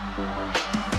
안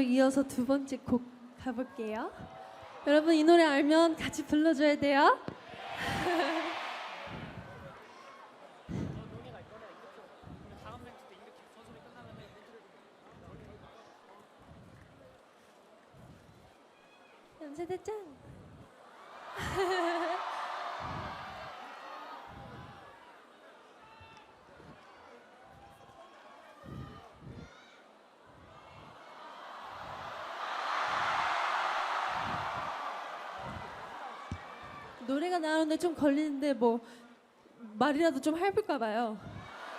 바로 이어서 두 번째 곡 가볼게요. 여러분 이 노래 알면 같이 불러줘야 돼요. 연세대장. 노래가 나오는데 좀 걸리는데 뭐 말이라도 좀 해볼까 봐요.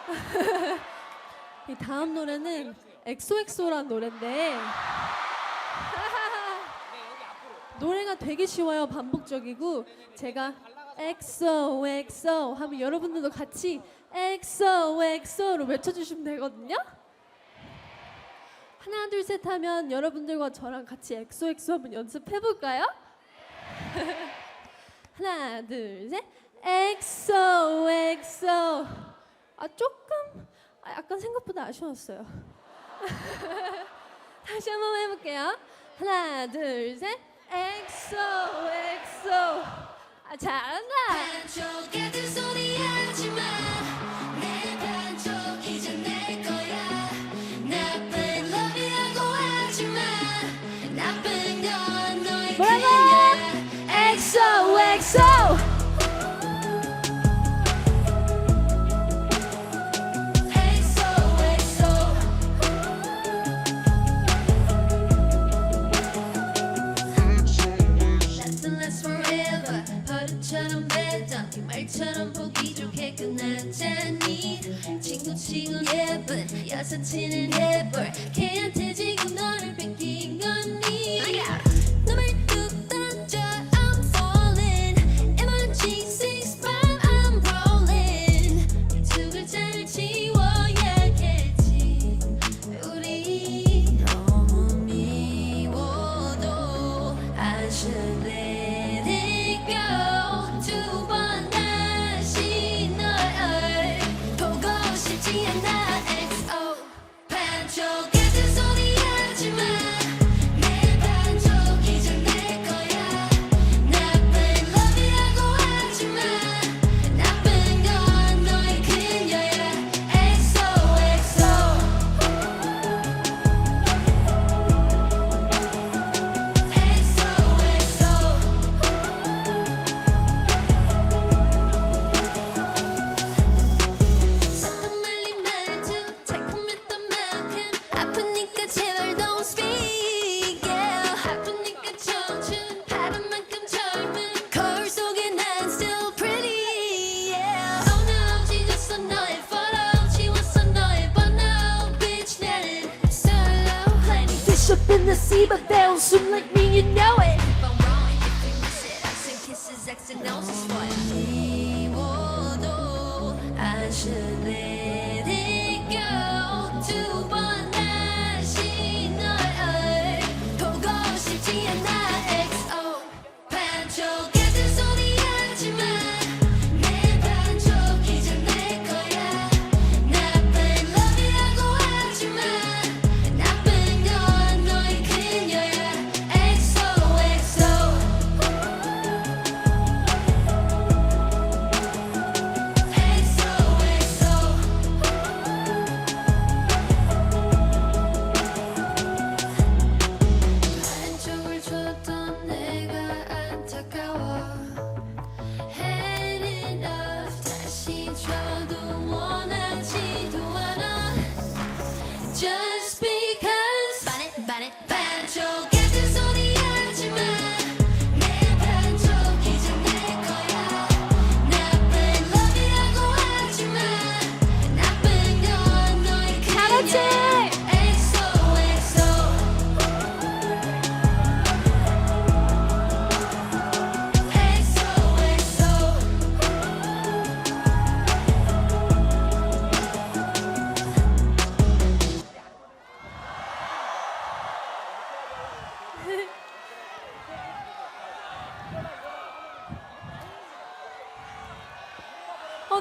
이 다음 노래는 엑소엑소란 노래인데 노래가 되게 쉬워요. 반복적이고 제가 엑소 엑소 하면 여러분들도 같이 엑소 엑소로 외쳐주시면 되거든요. 하나 둘 셋 하면 여러분들과 저랑 같이 엑소 엑소 한번 연습해 볼까요? 하나 둘 셋. 엑소 엑소. 아 조금 아, 약간 생각보다 아쉬웠어요. 다시 한 번 해볼게요. 하나 둘 셋. 엑소 엑소. 아 잘한다 should let it go 두번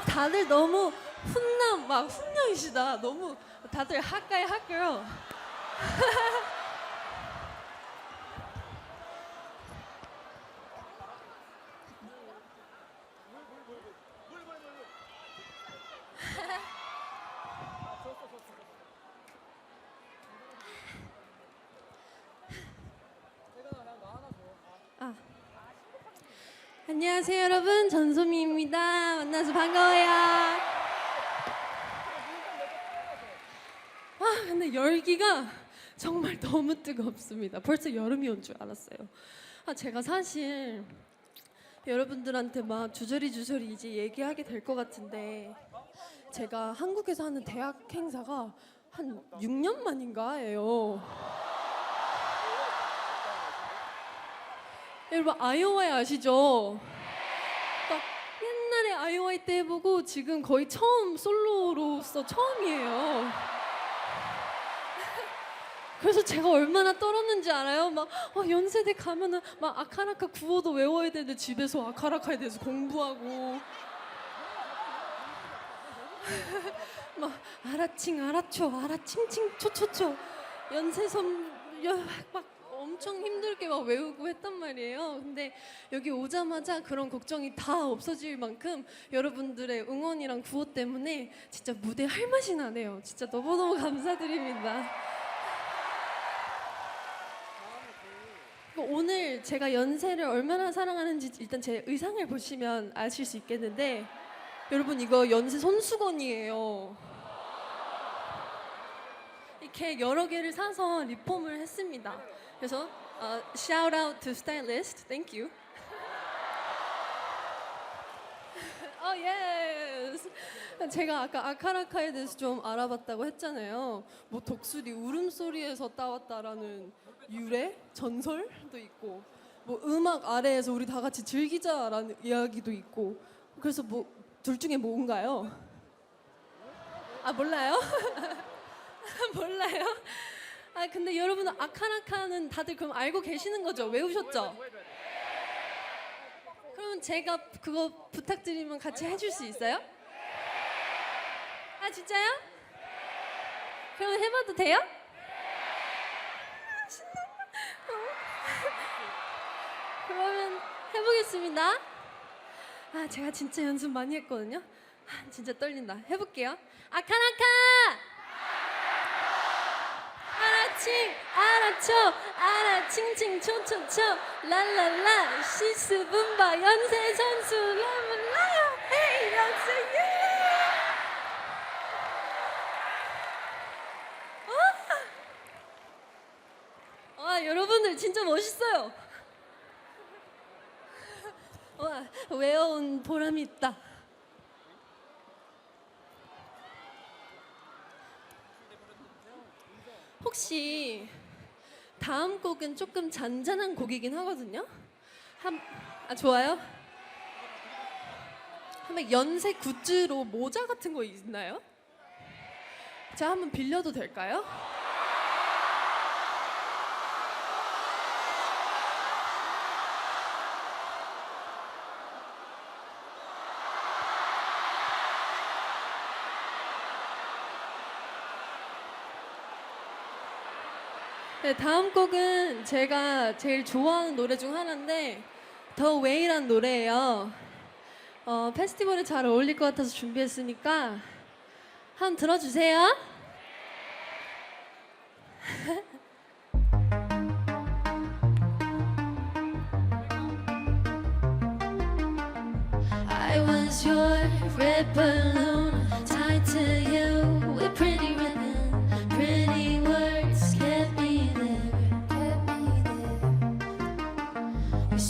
어 다들 너무 훈남 막 훈녀이시다. 너무 다들 핫가이 핫girl. 아. 안녕하세요 여러분 전소미입니다 만나서 반가워요. 아 근데 열기가 정말 너무 뜨겁습니다. 벌써 여름이 온 줄 알았어요. 아 제가 사실 여러분들한테 막 주저리 주저리 이제 얘기하게 될 것 같은데 제가 한국에서 하는 대학 행사가 한 6년 만인가예요. 여러분 아이오와이 아시죠? 아이오와이 때 해보고 지금 거의 처음 솔로로서 처음이에요. 그래서 제가 얼마나 떨었는지 알아요? 막 어, 연세대 가면은 막 아카라카 구호도 외워야 되는데 집에서 아카라카에 대해서 공부하고 막 아라칭 아라초 아라칭칭 초초초 연세섬 여- 막 엄청 힘들게 막 외우고 했단 말이에요. 근데 여기 오자마자 그런 걱정이 다 없어질 만큼 여러분들의 응원이랑 구호 때문에 진짜 무대 할 맛이 나네요. 진짜 너무너무 감사드립니다. 오늘 제가 연세를 얼마나 사랑하는지 일단 제 의상을 보시면 아실 수 있겠는데 여러분 이거 연세 손수건이에요. 이렇게 여러 개를 사서 리폼을 했습니다. 그래서 어, shout out to stylist, thank you. 어, 예스. 제가 아까 아카라카에 대해서 좀 알아봤다고 했잖아요. 뭐 독수리 울음소리에서 따왔다라는 유래, 전설도 있고, 뭐 음악 아래에서 우리 다 같이 즐기자라는 이야기도 있고, 그래서 뭐 둘 중에 뭔가요? 아 몰라요? 몰라요? 아 근데 여러분 아카라카는 다들 그럼 알고 계시는 거죠? 외우셨죠? 그럼 제가 그거 부탁드리면 같이 해줄 수 있어요? 아 진짜요? 그럼 해봐도 돼요? 아, 신난다. 어. 그러면 해보겠습니다. 아 제가 진짜 연습 많이 했거든요. 아, 진짜 떨린다. 해볼게요. 아카나카. 아라칭 아라초 아라칭칭 초초초 랄랄라 시스 분바 연세 선수 라블라요 헤이 연세유 와! 아, 여러분들 진짜 멋있어요. 와 외워온 보람이 있다 혹시 다음 곡은 조금 잔잔한 곡이긴 하거든요. 한, 아 좋아요. 한번 연색 굿즈로 모자 같은 거 있나요? 제가 한번 빌려도 될까요? 네, 다음 곡은 제가 제일 좋아하는 노래 중 하나인데 더 웨이란 노래예요. 어, 페스티벌에 잘 어울릴 것 같아서 준비했으니까 한번 들어주세요.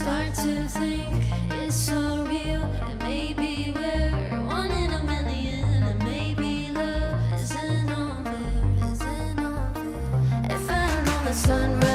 start to think it's so real, and maybe we're one in a million, and maybe love isn't all there, isn't all there. If I know the sunrise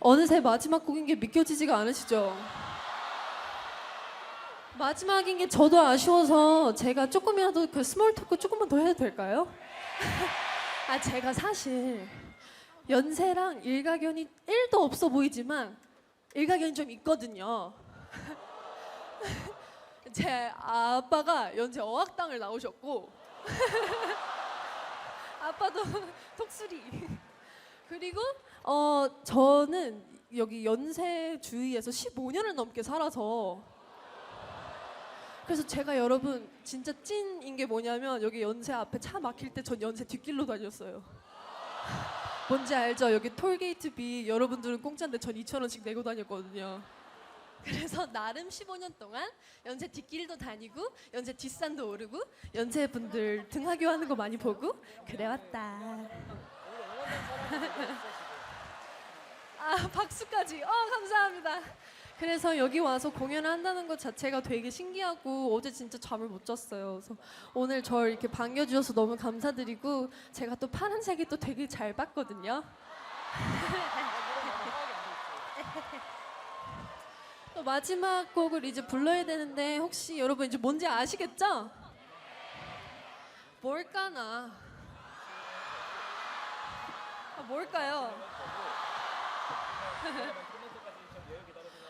어느새 마지막 곡인 게 믿겨지지가 않으시죠? 마지막인 게 저도 아쉬워서 제가 조금이라도 그 스몰 토크 조금만 더 해도 될까요? 아 제가 사실 연세랑 일가견이 1도 없어 보이지만 일가견이 좀 있거든요. 제 아빠가 연세 어학당을 나오셨고 아빠도 독수리 그리고 어 저는 여기 연세 주위에서 15년을 넘게 살아서 그래서 제가 여러분 진짜 찐인 게 뭐냐면 여기 연세 앞에 차 막힐 때 전 연세 뒷길로 다녔어요. 뭔지 알죠? 여기 톨게이트 비 여러분들은 공짜인데 전 2천 원씩 내고 다녔거든요. 그래서 나름 15년 동안 연세 뒷길도 다니고 연세 뒷산도 오르고 연세 분들 등하교하는 거 많이 보고 그래 왔다. 아 박수까지. 어 감사합니다. 그래서 여기 와서 공연을 한다는 것 자체가 되게 신기하고 어제 진짜 잠을 못 잤어요. 그래서 오늘 절 이렇게 반겨주셔서 너무 감사드리고 제가 또 파란색이 또 되게 잘 봤거든요. 또 마지막 곡을 이제 불러야 되는데 혹시 여러분 이제 뭔지 아시겠죠? 뭘까나? 아, 뭘까요?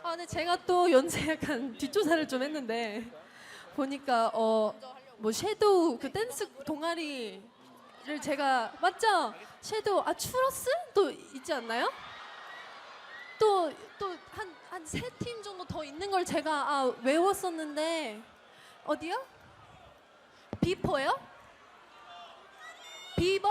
아, 근데 제가 또 연세 약간 뒷조사를 좀 했는데 보니까 어 뭐 섀도우 그 댄스 동아리를 제가 맞죠? 섀도우 아 추러스 또 있지 않나요? 또 또 한 한 세 팀 정도 더 있는 걸 제가 아 외웠었는데 어디요? 비퍼요? 비버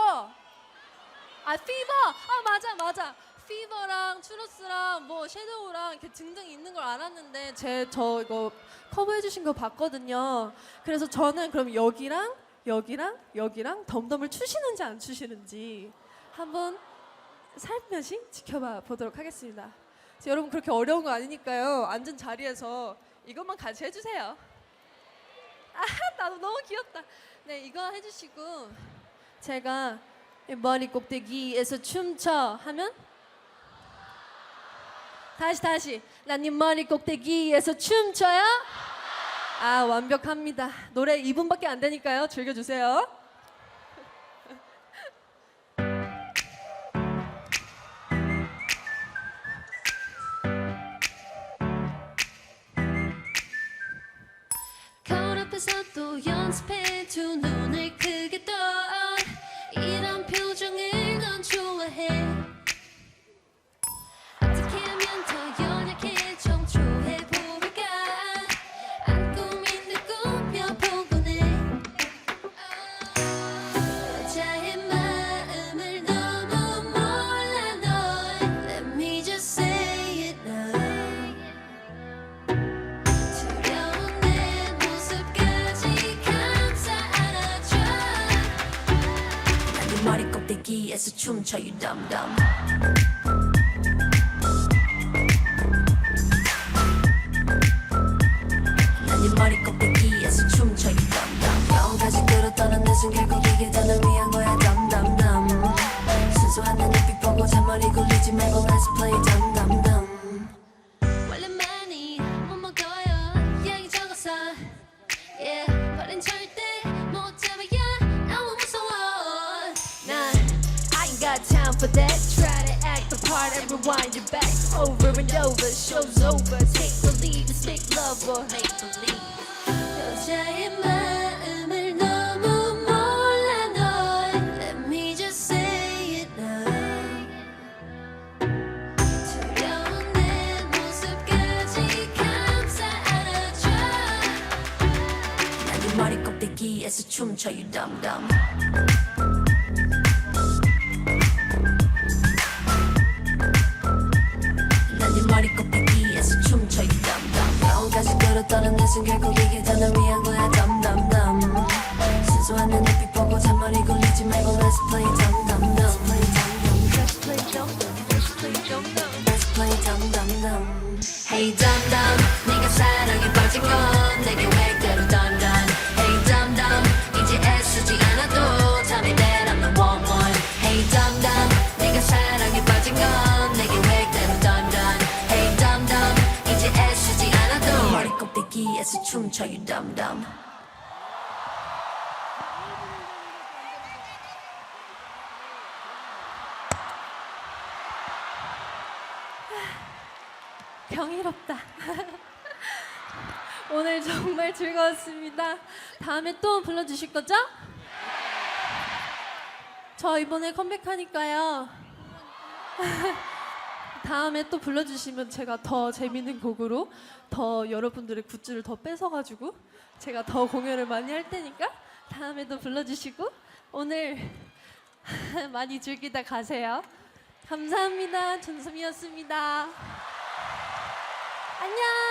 아 피버 아 맞아 맞아 피버랑 추러스랑 뭐 섀도우랑 이렇게 등등 있는 걸 알았는데 제 저 이거 커버해 주신 거 봤거든요. 그래서 저는 그럼 여기랑 여기랑 여기랑 덤덤을 추시는지 안 추시는지 한번 살며시 지켜봐 보도록 하겠습니다. 여러분 그렇게 어려운 거 아니니까요. 앉은 자리에서 이것만 같이 해주세요. 아 나도 너무 귀엽다. 네 이거 해주시고 제가 이 머리 꼭대기에서 춤춰 하면 다시 다시. 난 네 머리 꼭대기에서 춤춰요? 아 완벽합니다. 노래 2분밖에 안 되니까요. 즐겨주세요. 거울 앞에서 또 연습해 두 눈을 꼭대기에 got time for that try to act the part and rewind it back over and over show's over take believe it's make love or make believe 여자의 마음을 너무 몰라 널 Let me just say it now 두려운 내 모습까지 감싸 안아줘 난네 머리 꼭대기에서 춤춰 you dumb dumb 영까지 끌었다는 내순 결국 이게 다 널 위한 거야 dumb 순수한 내 눈빛 보고 잔머리 굴리지 말고 let's play dumb Let's play dumb Let's play dumb Hey dumb 춤춰 you dumb dumb 경이롭다. 오늘 정말 즐거웠습니다. 다음에 또 불러주실 거죠? 저 이번에 컴백하니까요. 다음에 또 불러주시면 제가 더 재밌는 곡으로 더 여러분들의 굿즈를 더 뺏어가지고 제가 더 공연을 많이 할 테니까 다음에도 불러주시고 오늘 많이 즐기다 가세요. 감사합니다. 전수미였습니다. 안녕.